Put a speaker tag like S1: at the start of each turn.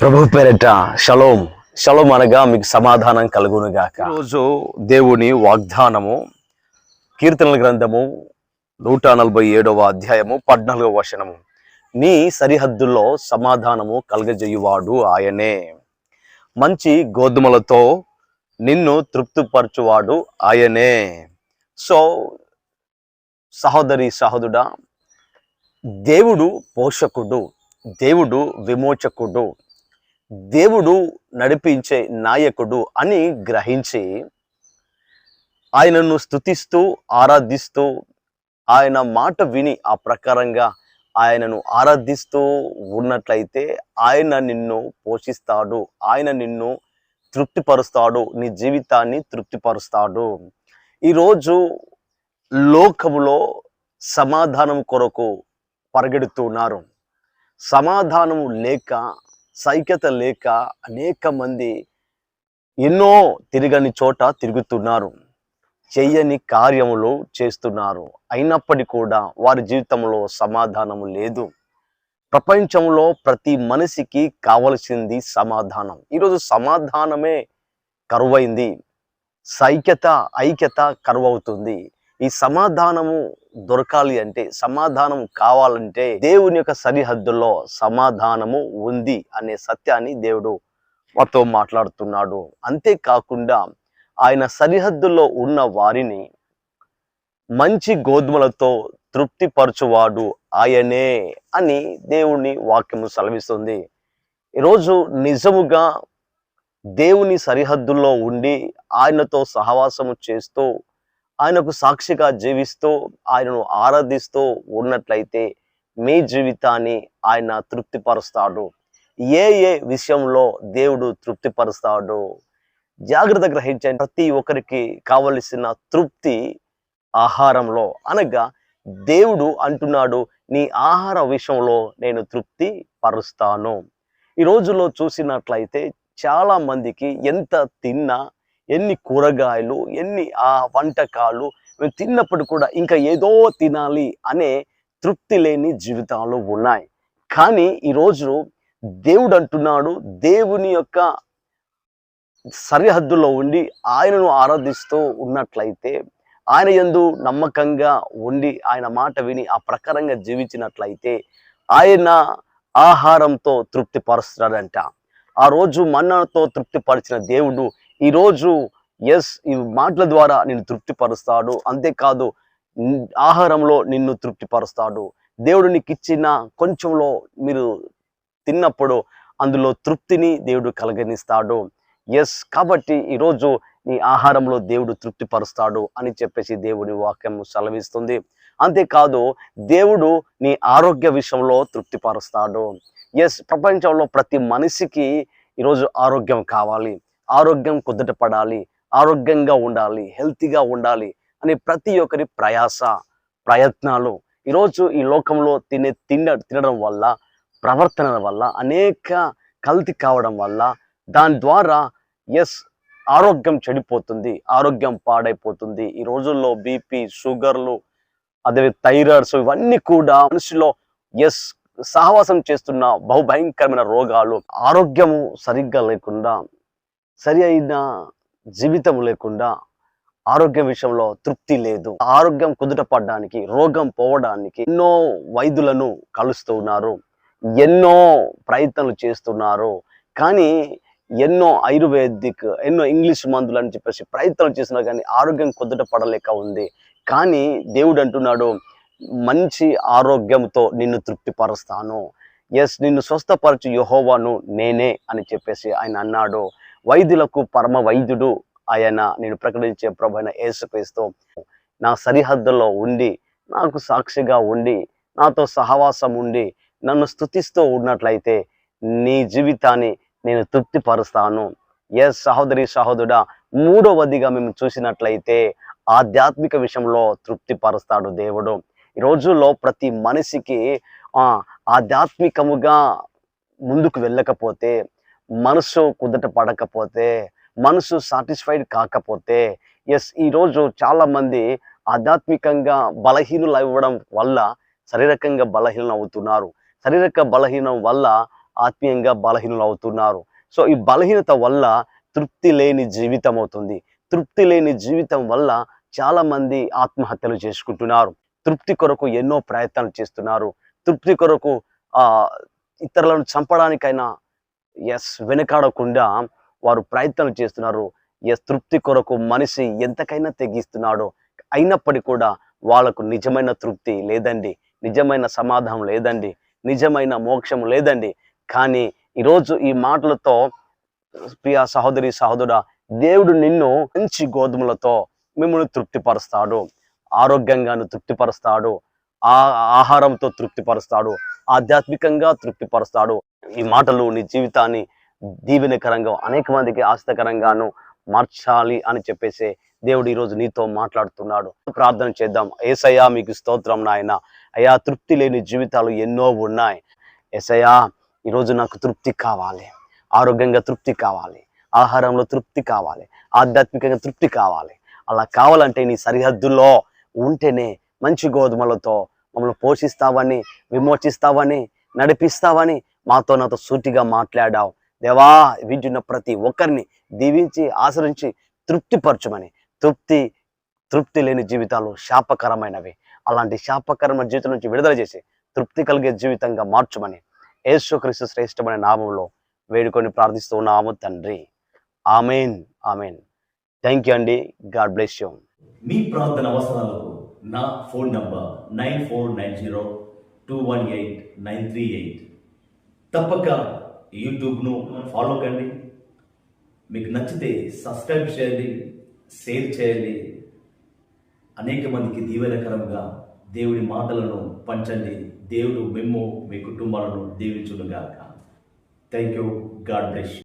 S1: ప్రభు పేరట shalom. Shalom అనగా మీకు సమాధానం కలుగునుగాక. రోజు దేవుని వాగ్దానము కీర్తనల గ్రంథము నూట నలభై ఏడవ అధ్యాయము పద్నాలుగవ వచనము. నీ సరిహద్దుల్లో సమాధానము కలగజేయువాడు ఆయనే. మంచి గోధుమలతో నిన్ను తృప్తిపరచువాడు ఆయనే. సో సహోదరి సహోదుడా దేవుడు పోషకుడు దేవుడు విమోచకుడు దేవుడు నడిపించే నాయకుడు అని గ్రహించి ఆయనను స్తుతిస్తూ ఆరాధిస్తూ ఆయన మాట విని ఆ ప్రకారంగా ఆయనను ఆరాధిస్తూ ఉన్నట్లయితే ఆయన నిన్ను పోషిస్తాడు ఆయన నిన్ను తృప్తిపరుస్తాడు నీ జీవితాన్ని తృప్తిపరుస్తాడు. ఈరోజు లోకములో సమాధానం కొరకు పరిగెడుతున్నారు. సమాధానము లేక సైక్యత లేక అనేక మంది ఎన్నో తిరగని చోట తిరుగుతున్నారు. చెయ్యని కార్యములు చేస్తున్నారు. అయినప్పటికీ కూడా వారి జీవితంలో సమాధానము లేదు. ప్రపంచంలో ప్రతి మనిషికి కావలసింది సమాధానం. ఈరోజు సమాధానమే కరువైంది. సైక్యత ఐక్యత కరువవుతుంది. ఈ సమాధానము దొరకాలి అంటే సమాధానం కావాలంటే దేవుని యొక్క సరిహద్దుల్లో సమాధానము ఉంది అనే సత్యాన్ని దేవుడు మాతో మాట్లాడుతున్నాడు. అంతేకాకుండా ఆయన సరిహద్దుల్లో ఉన్న వారిని మంచి గోధుమలతో తృప్తిపరచువాడు ఆయనే అని దేవుని వాక్యము సెలవిస్తుంది. ఈరోజు నిజముగా దేవుని సరిహద్దుల్లో ఉండి ఆయనతో సహవాసము చేస్తూ ఆయనకు సాక్షిగా జీవిస్తూ ఆయనను ఆరాధిస్తూ ఉన్నట్లయితే మీ జీవితాన్ని ఆయన తృప్తిపరుస్తాడు. ఏ ఏ విషయంలో దేవుడు తృప్తిపరుస్తాడు జాగ్రత్త గ్రహించండి. ప్రతి ఒక్కరికి కావలసిన తృప్తి ఆహారంలో అనగా దేవుడు అంటున్నాడు నీ ఆహార విషయంలో నేను తృప్తి పరుస్తాను ఈ రోజులో చూసినట్లయితే చాలా మందికి ఎంత తిన్నా ఎన్ని కూరగాయలు ఎన్ని ఆ వంటకాలు మేము తిన్నప్పుడు కూడా ఇంకా ఏదో తినాలి అనే తృప్తి లేని జీవితాలు ఉన్నాయి. కానీ ఈరోజు దేవుడు అంటున్నాడు దేవుని యొక్క సరిహద్దులో ఉండి ఆయనను ఆరాధిస్తూ ఉన్నట్లయితే ఆయన ఎందు నమ్మకంగా ఉండి ఆయన మాట విని ఆ ప్రకారంగా జీవించినట్లయితే ఆయన ఆహారంతో తృప్తిపరుస్తున్నాడంట ఆ రోజు మన్నతో తృప్తిపరిచిన దేవుడు ఈరోజు ఎస్ ఈ మాటల ద్వారా నిన్ను తృప్తిపరుస్తాడు. అంతేకాదు ఆహారంలో నిన్ను తృప్తిపరుస్తాడు. దేవుడు నీకు ఇచ్చిన కొంచెంలో మీరు తిన్నప్పుడు అందులో తృప్తిని దేవుడు కలగనిస్తాడు. ఎస్ కాబట్టి ఈరోజు నీ ఆహారంలో దేవుడు తృప్తిపరుస్తాడు అని చెప్పేసి దేవుడి వాక్యం సెలవిస్తుంది. అంతేకాదు దేవుడు నీ ఆరోగ్య విషయంలో తృప్తిపరుస్తాడు. ఎస్ ప్రపంచంలో ప్రతి మనిషికి ఈరోజు ఆరోగ్యం కావాలి. ఆరోగ్యం కుదుట పడాలి ఆరోగ్యంగా ఉండాలి హెల్తీగా ఉండాలి అనే ప్రతి ఒక్కరి ప్రయాస ప్రయత్నాలు ఈరోజు ఈ లోకంలో తినే తిన తినడం వల్ల ప్రవర్తన వల్ల అనేక కల్తీ కావడం వల్ల దాని ద్వారా ఎస్ ఆరోగ్యం చెడిపోతుంది ఆరోగ్యం పాడైపోతుంది. ఈ రోజుల్లో బీపీ షుగర్లు అదే థైరాయిడ్స్ ఇవన్నీ కూడా మనిషిలో ఎస్ సహవాసం చేస్తున్న బహుభయంకరమైన రోగాలు ఆరోగ్యము సరిగ్గా లేకుండా సరి అయిన జీవితం లేకుండా ఆరోగ్యం విషయంలో తృప్తి లేదు. ఆరోగ్యం కుదుట పడడానికి రోగం పోవడానికి ఎన్నో వైద్యులను కలుస్తూ ఉన్నారు. ఎన్నో ప్రయత్నాలు చేస్తున్నారు. కానీ ఎన్నో ఆయుర్వేదిక్ ఎన్నో ఇంగ్లీష్ మందులు అని చెప్పేసి ప్రయత్నాలు చేసినా కానీ ఆరోగ్యం కుదుట పడలేక ఉంది. కానీ దేవుడు అంటున్నాడు మంచి ఆరోగ్యంతో నిన్ను తృప్తిపరుస్తాను. ఎస్ నిన్ను స్వస్థపరచు యహోవాను నేనే అని చెప్పేసి ఆయన అన్నాడు. వైద్యులకు పరమ వైద్యుడు ఆయన నేను ప్రకటించే ప్రభు అయిన యేసుక్రీస్తు. నా సరిహద్దులో ఉండి నాకు సాక్షిగా ఉండి నాతో సహవాసం ఉండి నన్ను స్థుతిస్తూ ఉన్నట్లయితే నీ జీవితాన్ని నేను తృప్తిపరుస్తాను. ఎస్ సహోదరి సహోదరుడా మూడవదిగా మేము చూసినట్లయితే ఆధ్యాత్మిక విషయంలో తృప్తిపరుస్తాడు దేవుడు. ఈ రోజుల్లో ప్రతి మనిషికి ఆధ్యాత్మికముగా ముందుకు వెళ్ళకపోతే మనసు కుదట పడకపోతే మనసు సాటిస్ఫైడ్ కాకపోతే ఎస్ ఈరోజు చాలామంది ఆధ్యాత్మికంగా బలహీనులు అవ్వడం వల్ల శారీరకంగా బలహీనం అవుతున్నారు శారీరక బలహీనం వల్ల ఆత్మీయంగా బలహీనులు అవుతున్నారు సో ఈ బలహీనత వల్ల తృప్తి లేని జీవితం అవుతుంది. తృప్తి లేని జీవితం వల్ల చాలామంది ఆత్మహత్యలు చేసుకుంటున్నారు. తృప్తి కొరకు ఎన్నో ప్రయత్నాలు చేస్తున్నారు. తృప్తి కొరకు ఇతరులను చంపడానికైనా ఎస్ వెనకాడకుండా వారు ప్రయత్నాలు చేస్తున్నారు. ఎస్ తృప్తి కొరకు మనిషి ఎంతకైనా తెగిస్తున్నాడో. అయినప్పటికీ కూడా వాళ్ళకు నిజమైన తృప్తి లేదండి. నిజమైన సమాధానం లేదండి. నిజమైన మోక్షం లేదండి. కానీ ఈరోజు ఈ మాటలతో ప్రియ సహోదరి సహోదరు దేవుడు నిన్ను మంచి గోధుమలతో మిమ్మల్ని తృప్తిపరుస్తాడు. ఆరోగ్యంగాను తృప్తిపరుస్తాడు. ఆ ఆహారంతో తృప్తిపరుస్తాడు ఆధ్యాత్మికంగా తృప్తిపరుస్తాడు. ఈ మాటలు నీ జీవితాన్ని దీవెనకరంగా అనేక మందికి ఆస్తికరంగాను మార్చాలి అని చెప్పేసి దేవుడు ఈరోజు నీతో మాట్లాడుతున్నాడు. ప్రార్థన చేద్దాం. ఏసయ్యా మీకు స్తోత్రం నాయన. అయ్యా తృప్తి లేని జీవితాలు ఎన్నో ఉన్నాయి. ఏసయ్యా ఈరోజు నాకు తృప్తి కావాలి. ఆరోగ్యంగా తృప్తి కావాలి. ఆహారంలో తృప్తి కావాలి. ఆధ్యాత్మికంగా తృప్తి కావాలి. అలా కావాలంటే నీ సరిహద్దుల్లో ఉంటేనే మంచి గోధుమలతో మమ్మల్ని పోషిస్తావని విమోచిస్తావని నడిపిస్తావని మాతో నాతో సూటిగా మాట్లాడావు. దేవా వింటున్న ప్రతి ఒక్కరిని దీవించి ఆశ్రయించి తృప్తిపరచమని. తృప్తి తృప్తి లేని జీవితాలు శాపకరమైనవి. అలాంటి శాపకరమైన జీవితం నుంచి విడుదల చేసి తృప్తి కలిగే జీవితంగా మార్చమని. యేసుక్రీస్తు శ్రేష్టమైన నామంలో వేడుకొని ప్రార్థిస్తూ ఉన్నాము తండ్రి. Amen amen. థ్యాంక్ యూ అండి. God bless you.
S2: మీ ప్రార్థన అవసరాలకు నా phone number nine four nine zero two one eight nine three eight. తప్పక యూట్యూబ్ను ఫాలో కండి. మీకు నచ్చితే సబ్స్క్రైబ్ చేయండి షేర్ చేయండి. అనేక మందికి దీవెనకరంగా దేవుడి మాటలను పంచండి. దేవుడు మేము మీ కుటుంబాలను దీవించునుగాక. Thank you God bless